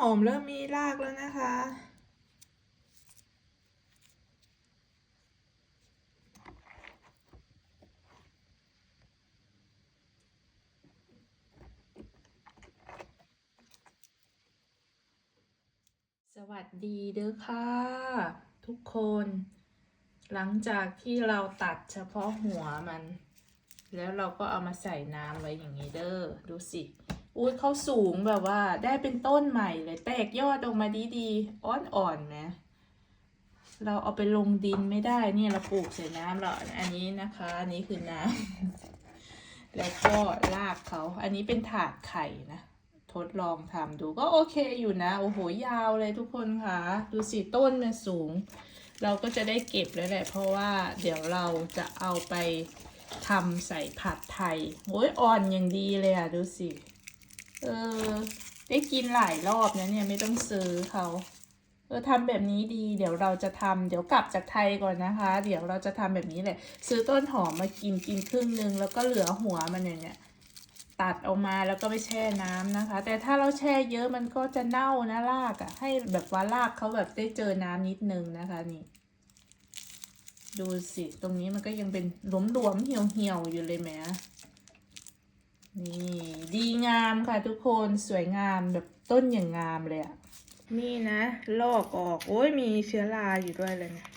หอมเริ่มมีรากแล้วนะคะ สวัสดีเด้อค่ะ ทุกคน หลังจากที่เราตัดเฉพาะหัวมัน แล้วเราก็เอามาใส่น้ำไว้อย่างนี้เด้อ ดูสิ อุ้ยเขาสูงแบบว่า ได้เป็นต้นใหม่เลย แตกยอดออกมาดีๆ อ่อนๆนะเราเอาไปลงดินไม่ได้เนี่ยเราปลูกใส่น้ำเราอันนี้นะคะอันนี้คือน้ำ แล้วก็รากเขา อันนี้เป็นถาดไข่นะ ทดลองทำดูก็โอเคอยู่นะ โอ้โหยาวเลยทุกคนค่ะ ดูสิต้นมันสูง เราก็จะได้เก็บแล้วแหละ เพราะว่าเดี๋ยวเราจะเอาไปทำใส่ผัดไทยโอ้ยอ่อนอย่างดีเลยอะดูสิ เออ ได้กินหลายรอบนะเนี่ยไม่ต้องซื้อเขาเออทำแบบนี้ดี เดี๋ยวเราจะทำเดี๋ยวกลับจากไทยก่อนนะคะ เดี๋ยวเราจะทำแบบนี้แหละ ซื้อต้นหอมมากินกินครึ่งนึงแล้วก็เหลือหัวมันอย่างเนี้ยตัดออกมาแล้วก็ไปแช่น้ำนะคะ แต่ถ้าเราแช่เยอะมันก็จะเน่านะรากอะ่ะ ให้แบบว่ารากเขาแบบได้เจอน้ำนิดนึงนะคะนี่ ดูสิ ตรงนี้มันก็ยังเป็นหลวมๆเหี่ยวๆอยู่เลยแหมนี่ ดีงามค่ะทุกคนสวยงามแบบต้นอย่างงามเลยอะ่ะนี่นะลอกออก โอ้ยมีเชื้อราอยู่ด้วยเลยเนี่ย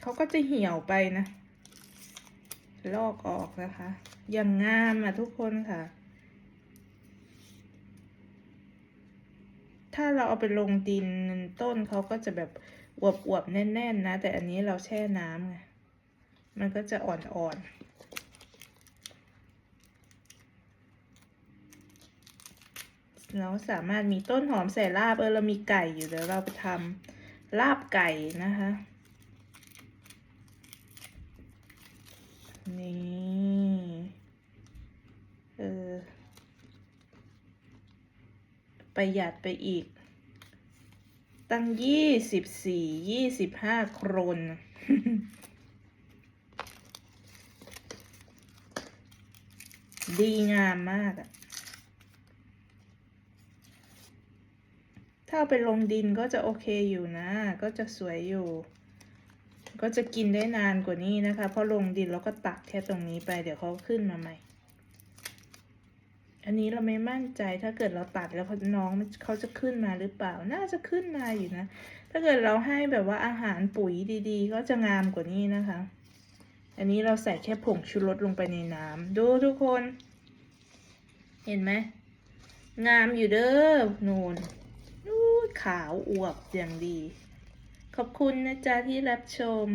เขาก็จะเหี่ยวไปนะ ลอกออกนะคะ อย่างงามอะทุกคนค่ะ ถ้าเราเอาไปลงดินต้นเขาก็จะแบบอวบๆแน่นๆนะ แต่อันนี้เราแช่น้ำไงมันก็จะอ่อนๆ เราสามารถมีต้นหอมใส่ลาบเออเรามีไก่อยู่เดี๋ยวเราไปทำลาบไก่นะคะนี่เออประหยัดไปอีก ตั้งยี่สิบสี่ยี่สิบห้าโครนดีงามมากอะ ถ้าเอาไปลงดินก็จะโอเคอยู่นะ ก็จะสวยอยู่ ก็จะกินได้นานกว่านี้นะคะ เพราะลงดินเราก็ตักแค่ตรงนี้ไป เดี๋ยวเขาขึ้นมาใหม่ อันนี้เราไม่มั่นใจถ้าเกิดเราตัดแล้วน้องเขาจะขึ้นมาหรือเปล่า น่าจะขึ้นมาอยู่นะ ถ้าเกิดเราให้แบบว่าอาหารปุ๋ยดีๆ ก็จะงามกว่านี้นะคะ อันนี้เราใส่แค่ผงชูรสลงไปในน้ำดูทุกคน เห็นไหมงามอยู่เด้อนูนนูน ขาวอวบอย่างดี ขอบคุณนะจ๊ะที่รับชม